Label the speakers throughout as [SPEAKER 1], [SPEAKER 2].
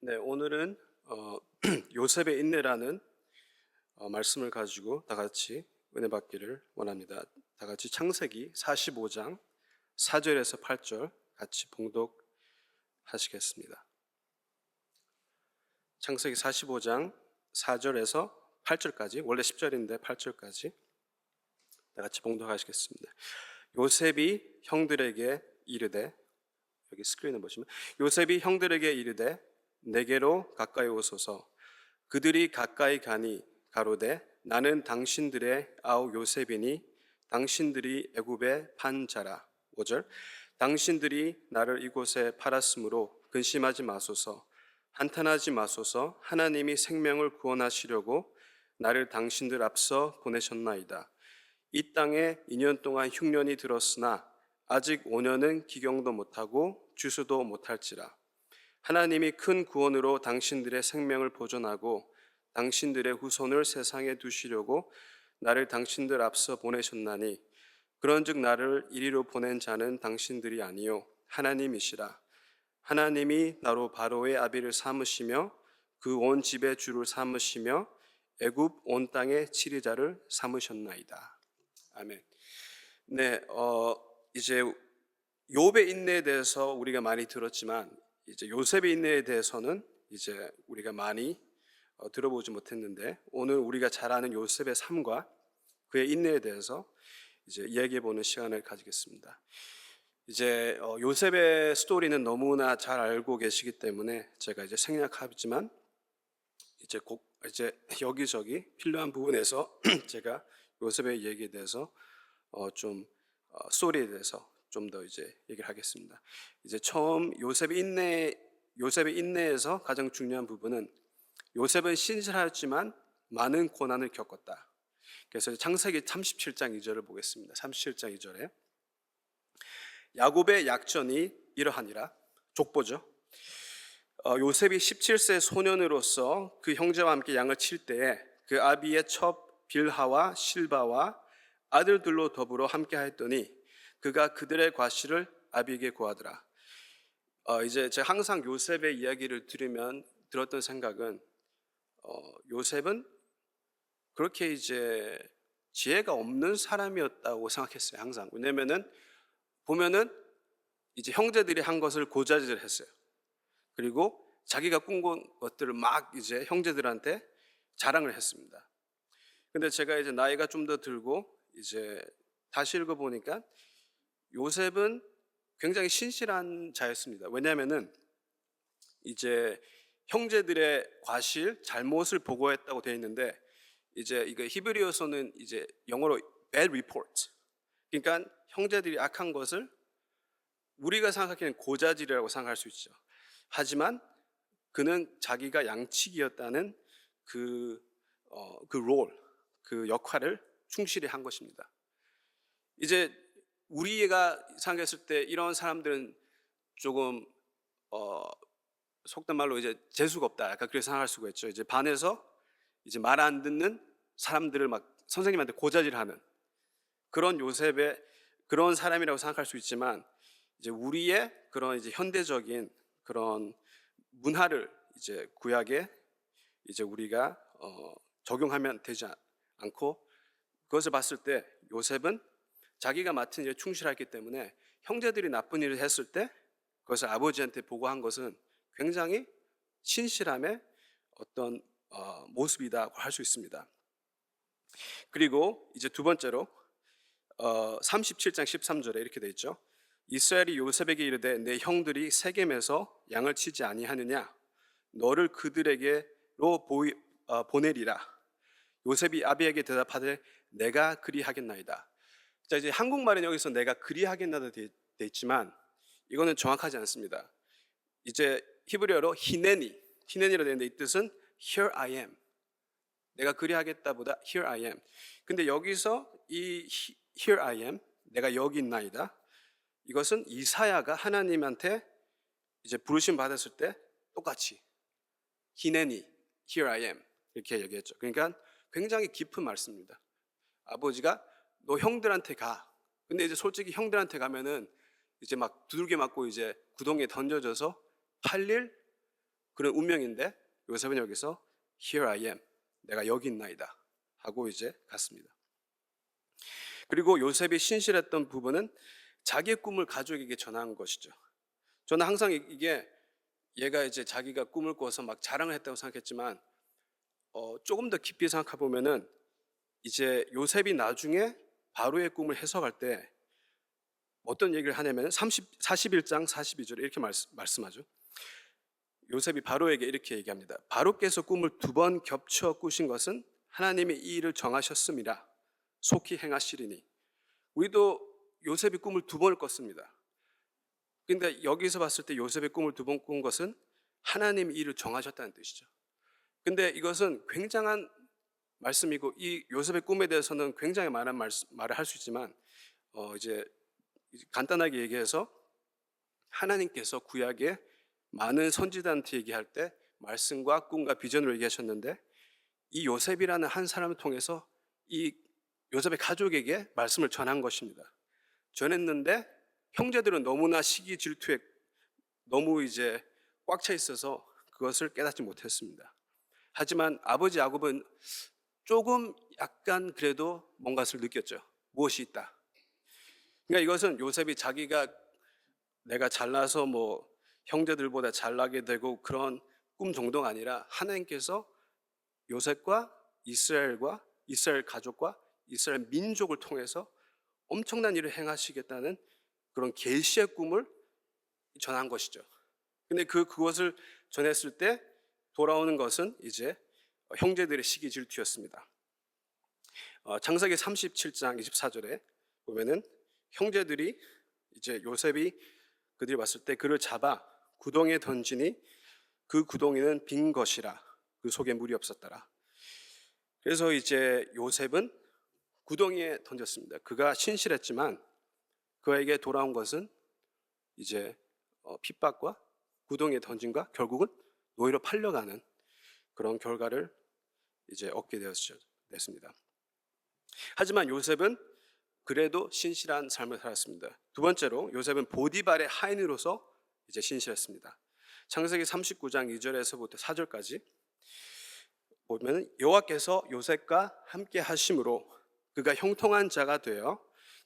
[SPEAKER 1] 네, 오늘은 어, 요셉의 인내라는 어, 말씀을 가지고 다 같이 은혜 받기를 원합니다. 다 같이 창세기 45장 4절에서 8절 같이 봉독하시겠습니다. 창세기 45장 4절에서 8절까지 원래 10절인데 8절까지 다 같이 봉독하시겠습니다. 요셉이 형들에게 이르되 여기 스크린을 보시면 요셉이 형들에게 이르되 내게로 가까이 오소서. 그들이 가까이 가니 가로되 나는 당신들의 아우 요셉이니 당신들이 애굽의 판 자라. 5절. 당신들이 나를 이곳에 팔았으므로 근심하지 마소서. 한탄하지 마소서. 하나님이 생명을 구원하시려고 나를 당신들 앞서 보내셨나이다. 이 땅에 2년 동안 흉년이 들었으나 아직 5년은 기경도 못하고 주수도 못할지라 하나님이 큰 구원으로 당신들의 생명을 보존하고 당신들의 후손을 세상에 두시려고 나를 당신들 앞서 보내셨나니 그런즉 나를 이리로 보낸 자는 당신들이 아니요 하나님이시라 하나님이 나로 바로의 아비를 삼으시며 그 온 집의 주를 삼으시며 애굽 온 땅의 치리자를 삼으셨나이다 아멘. 네, 어 이제 욥의 인내에 대해서 우리가 많이 들었지만 이제 요셉의 인내에 대해서는 이제 우리가 많이 어, 들어보지 못했는데 오늘 우리가 잘 아는 요셉의 삶과 그의 인내에 대해서 이제 이야기해 보는 시간을 가지겠습니다. 이제 어, 요셉의 스토리는 너무나 잘 알고 계시기 때문에 제가 이제 생략하지만 이제 꼭 이제 여기저기 필요한 부분에서 제가 요셉의 얘기에 대해서 어, 좀 어, 스토리에 대해서 좀 더 이제 얘기를 하겠습니다. 이제 처음 요셉의 인내 요셉의 인내에서 가장 중요한 부분은 요셉은 신실하였지만 많은 고난을 겪었다. 그래서 창세기 37장 2절을 보겠습니다. 37장 2절에 야곱의 약전이 이러하니라 족보죠. 어, 요셉이 17세 소년으로서 그 형제와 함께 양을 칠 때에 그 아비의 첩 빌하와 실바와 아들들로 더불어 함께 하였더니 그가 그들의 과실을 아비에게 구하더라. 어, 이제 제가 항상 요셉의 이야기를 들으면 들었던 생각은 어, 요셉은 그렇게 이제 지혜가 없는 사람이었다고 생각했어요. 항상 왜냐면은 보면은 이제 형제들이 한 것을 고자질을 했어요. 그리고 자기가 꿈꾼 것들을 막 이제 형제들한테 자랑을 했습니다. 근데 제가 이제 나이가 좀 더 들고 이제 다시 읽어 보니까 요셉은 굉장히 신실한 자였습니다. 왜냐하면은 이제 형제들의 과실, 잘못을 보고했다고 되어 있는데 이제 이거 히브리어서는 이제 영어로 bad report. 그러니까 형제들이 악한 것을 우리가 생각하기에는 고자질이라고 생각할 수 있죠. 하지만 그는 자기가 양치기였다는 그, 어, 그 롤, 그 역할을 충실히 한 것입니다. 이제 우리가 생각했을 때 이런 사람들은 조금 어, 속된 말로 이제 재수가 없다. 약간 그렇게 생각할 수가 있죠. 이제 반에서 이제 말 안 듣는 사람들을 막 선생님한테 고자질하는 그런 요셉의 그런 사람이라고 생각할 수 있지만 이제 우리의 그런 이제 현대적인 그런 문화를 이제 구약에 이제 우리가 어, 적용하면 되지 않고 그것을 봤을 때 요셉은 자기가 맡은 일에 충실했기 때문에 형제들이 나쁜 일을 했을 때 그것을 아버지한테 보고한 것은 굉장히 신실함의 어떤 어, 모습이다고 할 수 있습니다. 그리고 이제 두 번째로 어, 37장 13절에 이렇게 돼 있죠. 이스라엘이 요셉에게 이르되 내 형들이 세겜에서 양을 치지 아니하느냐 너를 그들에게로 보이, 어, 보내리라 요셉이 아비에게 대답하되 내가 그리하겠나이다 자 이제 한국말은 여기서 내가 그리하겠나이다 돼, 돼 있지만 이거는 정확하지 않습니다 이제 히브리어로 히네니 히네니로 되는데 이 뜻은 here I am 내가 그리하겠다보다 here I am 근데 여기서 이 here I am 내가 여기 있나이다 이것은 이사야가 하나님한테 이제 부르심 받았을 때 똑같이 히네니 here I am 이렇게 얘기했죠. 그러니까 굉장히 깊은 말씀입니다. 아버지가 너 형들한테 가. 근데 이제 솔직히 형들한테 가면은 이제 막 두들겨 맞고 이제 구덩이에 던져져서 팔릴 그런 운명인데 요셉은 여기서 Here I am, 내가 여기 있나이다 하고 이제 갔습니다. 그리고 요셉이 신실했던 부분은 자기의 꿈을 가족에게 전한 것이죠. 저는 항상 이- 이게 얘가 이제 자기가 꿈을 꿔서 막 자랑을 했다고 생각했지만 어, 조금 더 깊이 생각해 보면은 이제 요셉이 나중에 바로의 꿈을 해석할 때 어떤 얘기를 하냐면 30, 41장 42절에 이렇게 말씀, 말씀 하죠. 요셉이 바로에게 이렇게 얘기합니다. 바로께서 꿈을 두 번 겹쳐 꾸신 것은 하나님이 이 일을 정하셨습니다. 속히 행하시리니. 우리도 요셉이 꿈을 두 번을 꿨습니다. 근데 여기서 봤을 때 요셉의 꿈을 두 번 꾼 것은 하나님이 이 일을 정하셨다는 뜻이죠. 근데 이것은 굉장한 말씀이고 이 요셉의 꿈에 대해서는 굉장히 많은 말, 말을 할 수 있지만 어 이제 간단하게 얘기해서 하나님께서 구약에 많은 선지자한테 얘기할 때 말씀과 꿈과 비전으로 얘기하셨는데 이 요셉이라는 한 사람을 통해서 이 요셉의 가족에게 말씀을 전한 것입니다. 전했는데 형제들은 너무나 시기 질투에 너무 이제 꽉 차 있어서 그것을 깨닫지 못했습니다. 하지만 아버지 야곱은 조금 약간 그래도 뭔가를 느꼈죠. 무엇이 있다. 그러니까 이것은 요셉이 자기가 내가 잘나서 뭐 형제들보다 잘나게 되고 그런 꿈 정도가 아니라 하나님께서 요셉과 이스라엘과 이스라엘 가족과 이스라엘 민족을 통해서 엄청난 일을 행하시겠다는 그런 계시의 꿈을 전한 것이죠. 근데 그 그것을 전했을 때 돌아오는 것은 이제 형제들의 시기 질투였습니다. 어, 창세기 37장 24절에 보면은 형제들이 이제 요셉이 그들이 봤을 때 그를 잡아 구덩이에 던지니 그 구덩이는 빈 것이라 그 속에 물이 없었더라. 그래서 이제 요셉은 구덩이에 던졌습니다. 그가 신실했지만 그에게 돌아온 것은 이제 어, 핍박과 구덩이에 던진과 결국은 노예로 팔려가는 그런 결과를 이제 얻게 되었습니다. 하지만 요셉은 그래도 신실한 삶을 살았습니다. 두 번째로 요셉은 보디발의 하인으로서 이제 신실했습니다. 창세기 39장 2절에서부터 4절까지 보면 여호와께서 요셉과 함께 하심으로 그가 형통한 자가 되어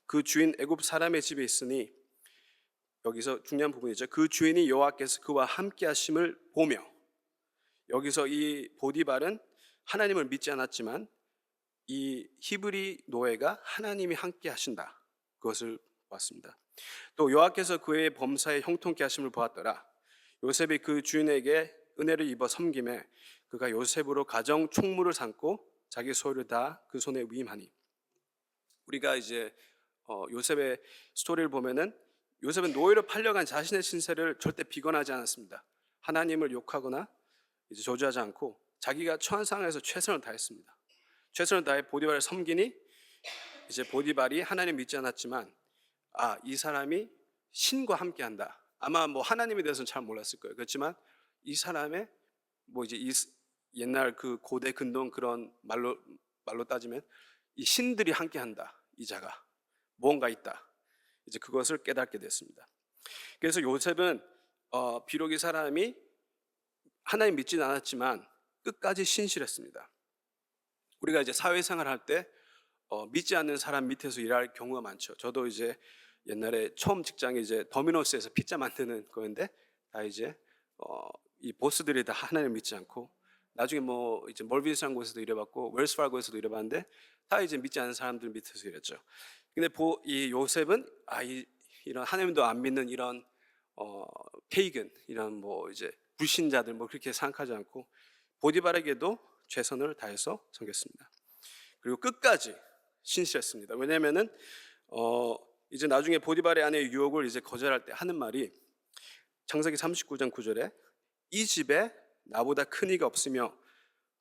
[SPEAKER 1] 그 주인 애굽 사람의 집에 있으니 여기서 중요한 부분이죠. 그 주인이 여호와께서 그와 함께 하심을 보며 여기서 이 보디발은 하나님을 믿지 않았지만 이 히브리 노예가 하나님이 함께 하신다. 그것을 봤습니다. 또 여호와께서 그의 범사에 형통케 하심을 보았더라. 요셉이 그 주인에게 은혜를 입어 섬김에 그가 요셉으로 가정 총무를 삼고 자기 소유를 다 그 손에 위임하니 우리가 이제 어, 요셉의 스토리를 보면은 요셉은 노예로 팔려간 자신의 신세를 절대 비관하지 않았습니다. 하나님을 욕하거나 이제 저주하지 않고 자기가 처한 상황에서 최선을 다했습니다. 최선을 다해 보디발을 섬기니 이제 보디발이 하나님 믿지 않았지만 아 이 사람이 신과 함께한다. 아마 뭐 하나님에 대해서는 잘 몰랐을 거예요. 그렇지만 이 사람의 뭐 이제 이 옛날 그 고대 근동 그런 말로 말로 따지면 이 신들이 함께한다. 이 자가 뭔가 있다. 이제 그것을 깨닫게 됐습니다. 그래서 요셉은 어, 비록 이 사람이 하나님 믿지는 않았지만 끝까지 신실했습니다. 우리가 이제 사회생활 할때 어, 믿지 않는 사람 밑에서 일할 경우가 많죠. 저도 이제 옛날에 처음 직장이 이제 더미노스에서 피자 만드는 거였는데 다 이제 어, 이 보스들이 다 하나님 믿지 않고 나중에 뭐 이제 멀빈스라는 곳에서도 일해봤고 웰스파고에서도 일해봤는데 다 이제 믿지 않는 사람들 밑에서 일했죠. 근데 보, 이 요셉은 아 이, 이런 하나님도 안 믿는 이런 어, 페이근 이런 뭐 이제 불신자들 뭐 그렇게 생각하지 않고 보디발에게도 최선을 다해서 섬겼습니다. 그리고 끝까지 신실했습니다. 왜냐하면은 어, 이제 나중에 보디발의 아내의 유혹을 이제 거절할 때 하는 말이 창세기 39장 9절에 이 집에 나보다 큰 이가 없으며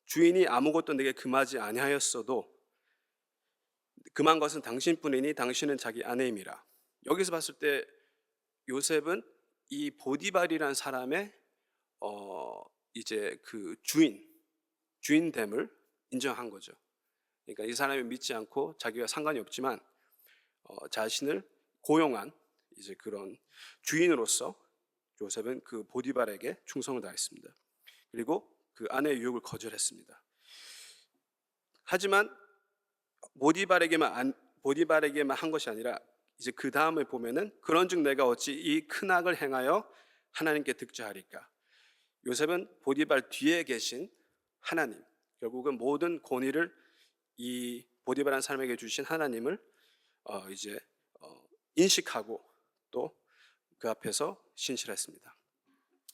[SPEAKER 1] 주인이 아무것도 내게 금하지 아니하였어도 금한 것은 당신뿐이니 당신은 자기 아내임이라. 여기서 봤을 때 요셉은 이 보디발이라는 사람의 어 이제 그 주인 주인됨을 인정한 거죠. 그러니까 이 사람이 믿지 않고 자기가 상관이 없지만 어, 자신을 고용한 이제 그런 주인으로서 요셉은 그 보디발에게 충성을 다했습니다. 그리고 그 아내의 유혹을 거절했습니다. 하지만 보디발에게만 안, 보디발에게만 한 것이 아니라 이제 그 다음에 보면은 그런즉 내가 어찌 이 큰 악을 행하여 하나님께 득죄하리까? 요셉은 보디발 뒤에 계신 하나님, 결국은 모든 권위를 이 보디발한 사람에게 주신 하나님을 어, 이제 어, 인식하고 또 그 앞에서 신실했습니다.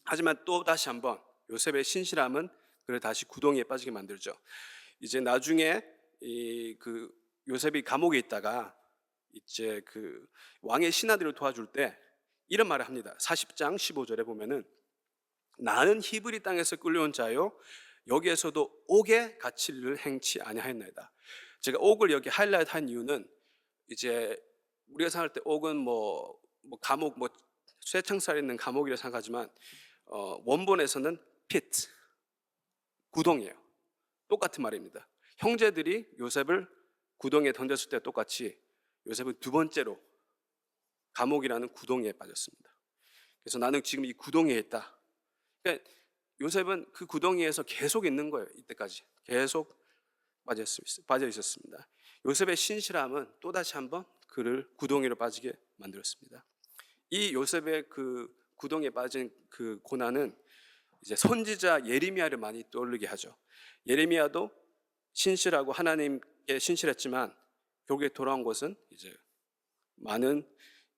[SPEAKER 1] 하지만 또 다시 한번 요셉의 신실함은 그를 다시 구덩이에 빠지게 만들죠. 이제 나중에 이 그 요셉이 감옥에 있다가 이제 그 왕의 신하들을 도와줄 때 이런 말을 합니다. 40장 15절에 보면은 나는 히브리 땅에서 끌려온 자요 여기에서도 옥의 가치를 행치 아니하였나이다. 제가 옥을 여기 하이라이트 한 이유는 이제 우리가 생각할 때 옥은 뭐, 뭐 감옥 뭐 쇠창살에 있는 감옥이라 생각하지만 어, 원본에서는 pit 구덩이에요. 똑같은 말입니다. 형제들이 요셉을 구덩이에 던졌을 때 똑같이 요셉은 두 번째로 감옥이라는 구덩이에 빠졌습니다. 그래서 나는 지금 이 구덩이에 있다. 그러니까 요셉은 그 구덩이에서 계속 있는 거예요. 이때까지 계속 빠져 있었습니다. 요셉의 신실함은 또 다시 한번 그를 구덩이로 빠지게 만들었습니다. 이 요셉의 그 구덩이에 빠진 그 고난은 이제 선지자 예레미야를 많이 떠올리게 하죠. 예레미야도 신실하고 하나님께 신실했지만 결국에 돌아온 것은 이제 많은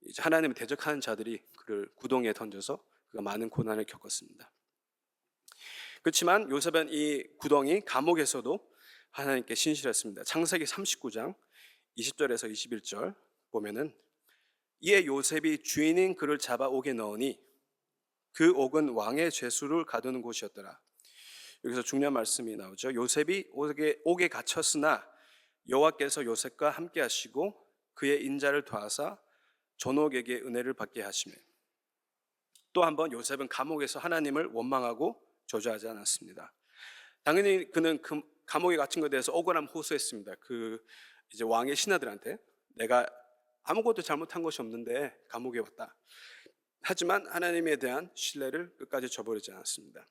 [SPEAKER 1] 이제 하나님을 대적하는 자들이 그를 구덩이에 던져서 그가 많은 고난을 겪었습니다. 그렇지만 요셉은 이 구덩이 감옥에서도 하나님께 신실했습니다. 창세기 39장 20절에서 21절 보면은 이에 요셉이 주인인 그를 잡아 옥에 넣으니 그 옥은 왕의 죄수를 가두는 곳이었더라. 여기서 중요한 말씀이 나오죠. 요셉이 옥에, 옥에 갇혔으나 여호와께서 요셉과 함께 하시고 그의 인자를 도하사 전옥에게 은혜를 받게 하시며 또 한번 요셉은 감옥에서 하나님을 원망하고 저주하지 않았습니다. 당연히 그는 그 감옥에 갇힌 것에 대해서 억울함 호소했습니다. 그 이제 왕의 신하들한테 내가 아무것도 잘못한 것이 없는데 감옥에 왔다. 하지만 하나님에 대한 신뢰를 끝까지 저버리지 않았습니다.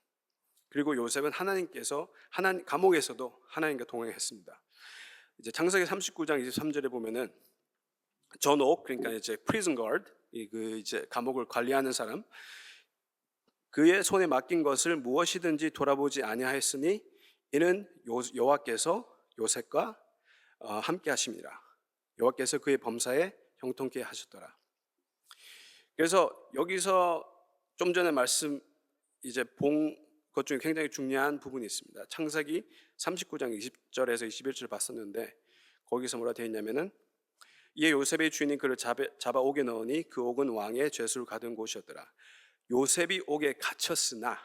[SPEAKER 1] 그리고 요셉은 하나님께서 하나님 감옥에서도 하나님과 동행했습니다. 이제 창세기 39장 23절에 보면은 전옥 그러니까 이제 프리즌 가드 그 이제 감옥을 관리하는 사람 그의 손에 맡긴 것을 무엇이든지 돌아보지 아니하였으니 이는 요- 여호와께서 요셉과 어, 함께 하심이라 여호와께서 그의 범사에 형통케 하셨더라. 그래서 여기서 좀 전에 말씀 이제 본것 중에 굉장히 중요한 부분이 있습니다. 창세기 39장 20절에서 21절 봤었는데 거기서 뭐라 되어 있냐면은 이에 요셉의 주인이 그를 잡아 옥에 넣으니 그 옥은 왕의 죄수를 가둔 곳이었더라. 요셉이 옥에 갇혔으나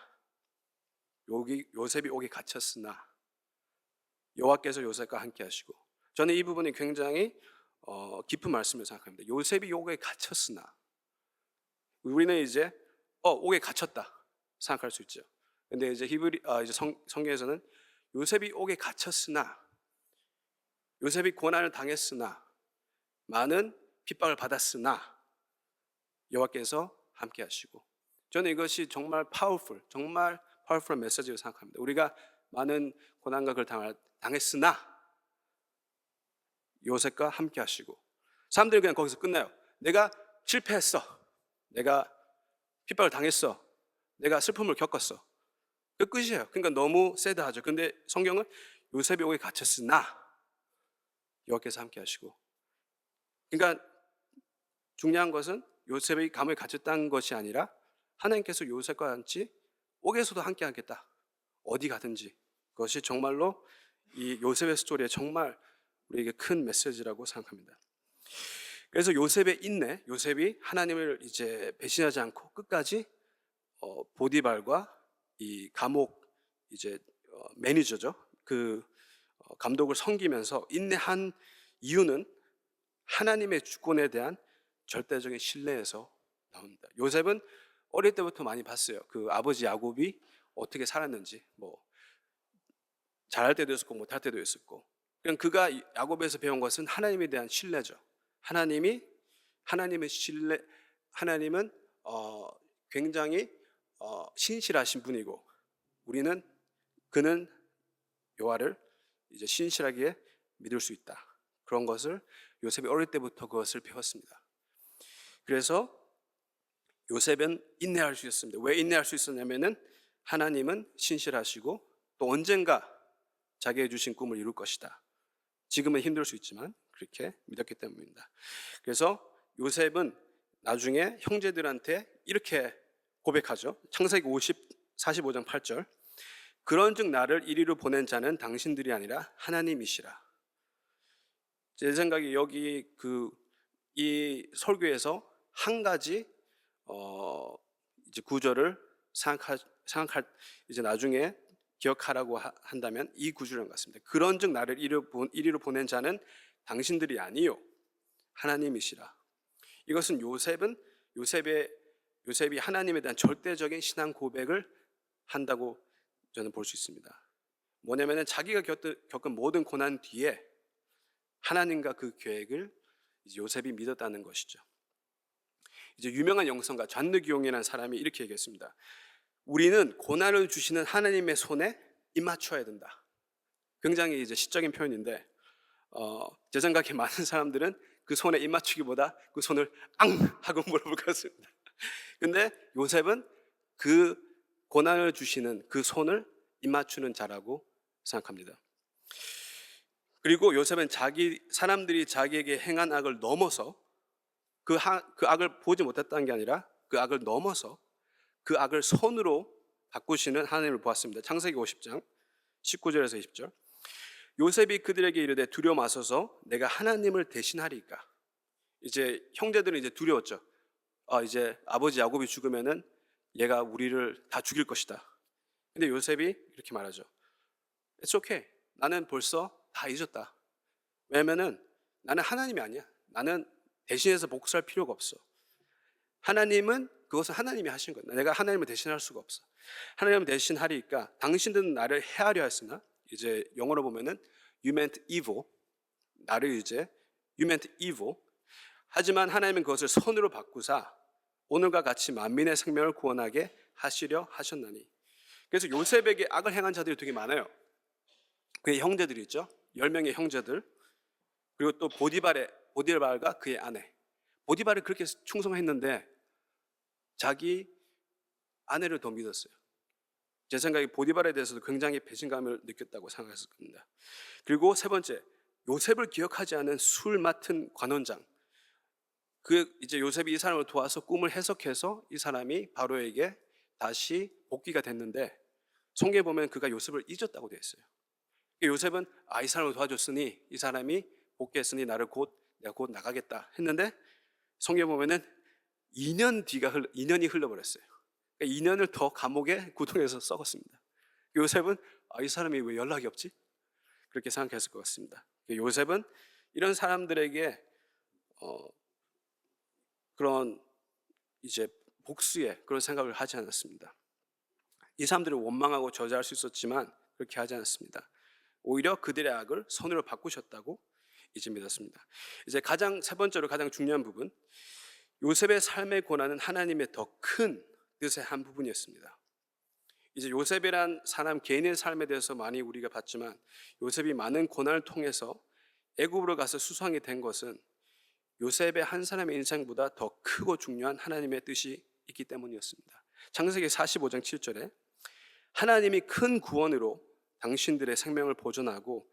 [SPEAKER 1] 여기 요셉이 옥에 갇혔으나 여호와께서 요셉과 함께 하시고 저는 이 부분이 굉장히 어, 깊은 말씀을 생각합니다. 요셉이 옥에 갇혔으나 우리는 이제 어 옥에 갇혔다 생각할 수 있죠. 근데 이제 히브리 아 이제 성, 성경에서는 요셉이 옥에 갇혔으나 요셉이 고난을 당했으나 많은 핍박을 받았으나 여호와께서 함께 하시고 저는 이것이 정말 파워풀 정말 파워풀한 메시지로 생각합니다. 우리가 많은 고난과 당할, 당했으나 요셉과 함께 하시고 사람들이 그냥 거기서 끝나요. 내가 실패했어. 내가 핍박을 당했어. 내가 슬픔을 겪었어. 그 끝이에요. 그러니까 너무 새드하죠. 근데 성경은 요셉이 옥에 갇혔으나 여호와께서 함께 하시고 그러니까 중요한 것은 요셉이 감옥에 갇혔다는 것이 아니라 하나님께서 요셉과 같이 옥에서도 함께 하겠다. 어디 가든지. 그것이 정말로 이 요셉의 스토리에 정말 우리에게 큰 메시지라고 생각합니다. 그래서 요셉의 인내, 요셉이 하나님을 이제 배신하지 않고 끝까지 어, 보디발과 이 감옥 이제 어, 매니저죠. 그 어, 감독을 섬기면서 인내한 이유는 하나님의 주권에 대한 절대적인 신뢰에서 나옵니다. 요셉은 어릴 때부터 많이 봤어요. 그 아버지 야곱이 어떻게 살았는지 뭐 잘할 때도 있었고 못할 때도 있었고. 그냥 그가 야곱에서 배운 것은 하나님에 대한 신뢰죠. 하나님이 하나님의 신뢰 하나님은 어, 굉장히 어, 신실하신 분이고 우리는 그는 여호와를 이제 신실하게 믿을 수 있다. 그런 것을 요셉이 어릴 때부터 그것을 배웠습니다. 그래서 요셉은 인내할 수 있었습니다. 왜 인내할 수 있었냐면은 하나님은 신실하시고 또 언젠가 자기의 주신 꿈을 이룰 것이다. 지금은 힘들 수 있지만 그렇게 믿었기 때문입니다. 그래서 요셉은 나중에 형제들한테 이렇게 고백하죠. 창세기 50 45장 8절. 그런즉 나를 이리로 보낸 자는 당신들이 아니라 하나님이시라. 제 생각에 여기 그 이 설교에서 한 가지 어 이제 구절을 생각할 생각할 이제 나중에 기억하라고 하- 한다면 이 구절인 것 같습니다. 그런즉 나를 이리로, 보낸 자는 당신들이 아니요 하나님이시라. 이것은 요셉은 요셉의 요셉이 하나님에 대한 절대적인 신앙 고백을 한다고 저는 볼 수 있습니다. 뭐냐면은 자기가 겪은, 모든 고난 뒤에 하나님과 그 계획을 요셉이 믿었다는 것이죠. 이제 유명한 영성가 잔느 기용이라는 사람이 이렇게 얘기했습니다. 우리는 고난을 주시는 하나님의 손에 입맞춰야 된다. 굉장히 이제 시적인 표현인데 어, 제 생각에 많은 사람들은 그 손에 입맞추기보다 그 손을 앙 하고 물어볼 것 같습니다. 근데 요셉은 그 고난을 주시는 그 손을 입맞추는 자라고 생각합니다. 그리고 요셉은 자기 사람들이 자기에게 행한 악을 넘어서 그, 하, 그 악을 보지 못했다는 게 아니라 그 악을 넘어서 그 악을 선으로 바꾸시는 하나님을 보았습니다. 창세기 50장 19절에서 20절. 요셉이 그들에게 이르되 두려워 마소서 내가 하나님을 대신하리까. 이제 형제들은 이제 두려웠죠. 아, 이제 아버지 야곱이 죽으면은 얘가 우리를 다 죽일 것이다. 근데 요셉이 이렇게 말하죠. It's okay. 나는 벌써 다 잊었다. 왜냐면은 나는 하나님이 아니야. 나는 대신해서 복수할 필요가 없어. 하나님은 그것은 하나님이 하신 거야. 내가 하나님을 대신할 수가 없어. 하나님을 대신하리니까 당신들은 나를 해하려 했으나 이제 영어로 보면은 you meant evil. 나를 이제 you meant evil. 하지만 하나님은 그것을 선으로 바꾸사 오늘과 같이 만민의 생명을 구원하게 하시려 하셨나니. 그래서 요셉에게 악을 행한 자들이 되게 많아요. 그의 형제들이 있죠. 열 명의 형제들. 그리고 또 보디발의 보디발과 그의 아내. 보디발을 그렇게 충성했는데 자기 아내를 더 믿었어요. 제 생각에 보디발에 대해서도 굉장히 배신감을 느꼈다고 생각했을 겁니다. 그리고 세 번째, 요셉을 기억하지 않은 술 맡은 관원장. 그 이제 요셉이 이 사람을 도와서 꿈을 해석해서 이 사람이 바로에게 다시 복귀가 됐는데 성경에 보면 그가 요셉을 잊었다고 되어 있어요. 요셉은 아 이 사람을 도와줬으니 이 사람이 복귀했으니 나를 곧 내가 곧 나가겠다 했는데 성경에 보면은 2년 뒤가 흘 2년이 흘러버렸어요. 그러니까 2년을 더 감옥에 구동해서 썩었습니다. 요셉은 아 이 사람이 왜 연락이 없지? 그렇게 생각했을 것 같습니다. 요셉은 이런 사람들에게 어, 그런 이제 복수의 그런 생각을 하지 않았습니다. 이 사람들을 원망하고 저주할 수 있었지만 그렇게 하지 않았습니다. 오히려 그들의 악을 선으로 바꾸셨다고 이제 믿었습니다. 이제 가장 세 번째로 가장 중요한 부분 요셉의 삶의 고난은 하나님의 더 큰 뜻의 한 부분이었습니다. 이제 요셉이란 사람 개인의 삶에 대해서 많이 우리가 봤지만 요셉이 많은 고난을 통해서 애굽으로 가서 수상이 된 것은 요셉의 한 사람의 인생보다 더 크고 중요한 하나님의 뜻이 있기 때문이었습니다. 창세기 45장 7절에 하나님이 큰 구원으로 당신들의 생명을 보존하고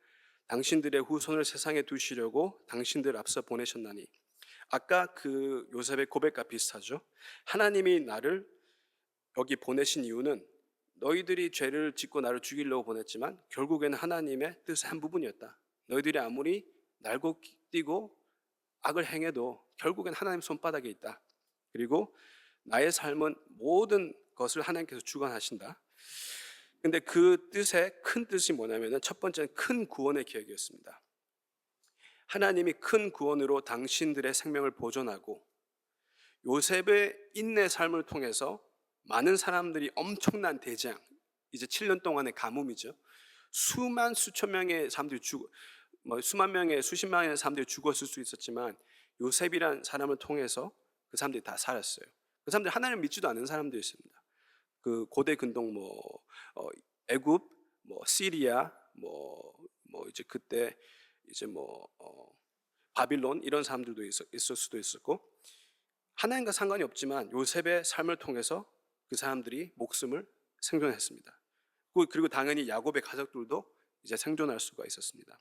[SPEAKER 1] 당신들의 후손을 세상에 두시려고 당신들 앞서 보내셨나니 아까 그 요셉의 고백과 비슷하죠. 하나님이 나를 여기 보내신 이유는 너희들이 죄를 짓고 나를 죽이려고 보냈지만 결국에는 하나님의 뜻의 한 부분이었다. 너희들이 아무리 날고 뛰고 악을 행해도 결국엔 하나님 손바닥에 있다. 그리고 나의 삶은 모든 것을 하나님께서 주관하신다. 근데 그 뜻의 큰 뜻이 뭐냐면은 첫 번째는 큰 구원의 계획이었습니다. 하나님이 큰 구원으로 당신들의 생명을 보존하고 요셉의 인내 삶을 통해서 많은 사람들이 엄청난 대재앙, 이제 7년 동안의 가뭄이죠. 수만 수천 명의 사람들이 죽, 뭐 수만 명의 수십만 명의 사람들이 죽었을 수 있었지만 요셉이란 사람을 통해서 그 사람들이 다 살았어요. 그 사람들 하나님을 믿지도 않는 사람들이었습니다. 그 고대 근동 뭐 어, 애굽, 뭐 시리아, 뭐, 뭐 이제 그때 이제 뭐 어, 바빌론 이런 사람들도 있, 있을 수도 있었고 하나님과 상관이 없지만 요셉의 삶을 통해서 그 사람들이 목숨을 생존했습니다. 그- 그리고 당연히 야곱의 가족들도 이제 생존할 수가 있었습니다.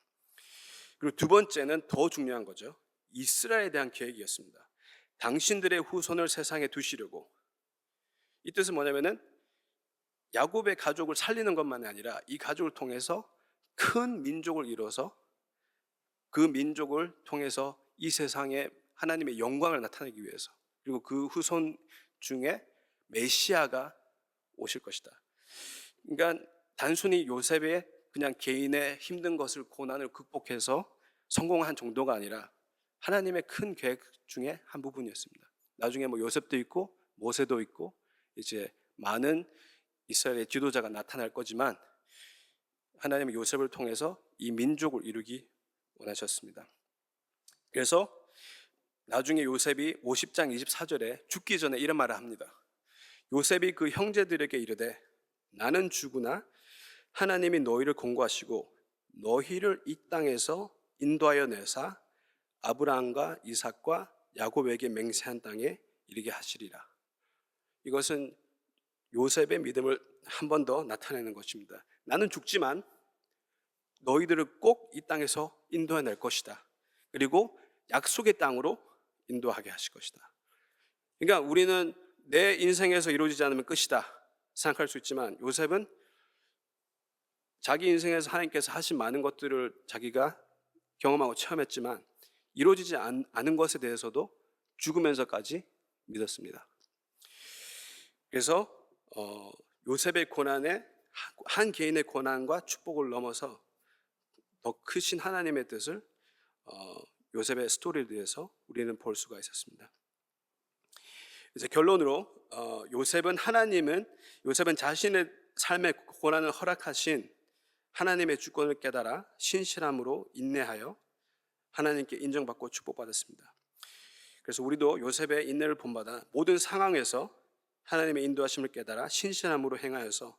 [SPEAKER 1] 그리고 두 번째는 더 중요한 거죠. 이스라엘에 대한 계획이었습니다. 당신들의 후손을 세상에 두시려고 이 뜻은 뭐냐면은 야곱의 가족을 살리는 것만이 아니라 이 가족을 통해서 큰 민족을 이뤄서 그 민족을 통해서 이 세상에 하나님의 영광을 나타내기 위해서 그리고 그 후손 중에 메시아가 오실 것이다. 그러니까 단순히 요셉의 그냥 개인의 힘든 것을 고난을 극복해서 성공한 정도가 아니라 하나님의 큰 계획 중에 한 부분이었습니다. 나중에 뭐 요셉도 있고 모세도 있고 이제 많은 이스라엘의 지도자가 나타날 거지만 하나님은 요셉을 통해서 이 민족을 이루기 원하셨습니다. 그래서 나중에 요셉이 50장 24절에 죽기 전에 이런 말을 합니다. 요셉이 그 형제들에게 이르되 나는 죽으나 하나님이 너희를 공고하시고 너희를 이 땅에서 인도하여 내사 아브라함과 이삭과 야곱에게 맹세한 땅에 이르게 하시리라. 이것은 요셉의 믿음을 한 번 더 나타내는 것입니다. 나는 죽지만 너희들을 꼭 이 땅에서 인도해낼 것이다. 그리고 약속의 땅으로 인도하게 하실 것이다. 그러니까 우리는 내 인생에서 이루어지지 않으면 끝이다 생각할 수 있지만 요셉은 자기 인생에서 하나님께서 하신 많은 것들을 자기가 경험하고 체험했지만 이루어지지 않- 않은 것에 대해서도 죽으면서까지 믿었습니다. 그래서 어, 요셉의 고난에 한- 한 개인의 고난과 축복을 넘어서 더 크신 하나님의 뜻을 어, 요셉의 스토리를 통해서 우리는 볼 수가 있었습니다. 이제 결론으로 어, 요셉은 하나님은 요셉은 자신의 삶의 고난을 허락하신 하나님의 주권을 깨달아 신실함으로 인내하여 하나님께 인정받고 축복받았습니다. 그래서 우리도 요셉의 인내를 본받아 모든 상황에서 하나님의 인도하심을 깨달아 신실함으로 행하여서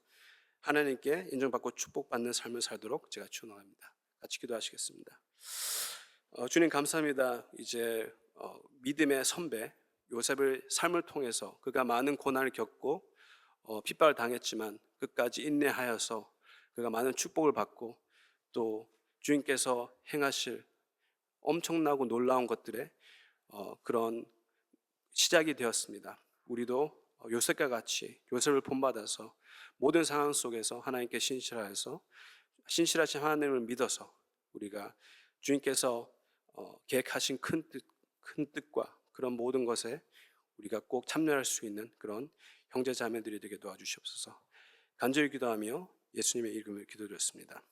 [SPEAKER 1] 하나님께 인정받고 축복받는 삶을 살도록 제가 축원합니다. 같이 기도하시겠습니다. 어, 주님 감사합니다. 이제 어, 믿음의 선배 요셉을 삶을 통해서 그가 많은 고난을 겪고 어, 핍박을 당했지만 끝까지 인내하여서 그가 많은 축복을 받고 또 주님께서 행하실 엄청나고 놀라운 것들의 어, 그런 시작이 되었습니다. 우리도 어, 요셉과 같이 요셉을 본받아서 모든 상황 속에서 하나님께 신실하여서 신실하신 하나님을 믿어서 우리가 주님께서 어, 계획하신 큰 뜻, 큰 뜻과 그런 모든 것에 우리가 꼭 참여할 수 있는 그런 형제 자매들이 되게 도와주시옵소서. 간절히 기도하며 예수님의 이름을 기도드렸습니다.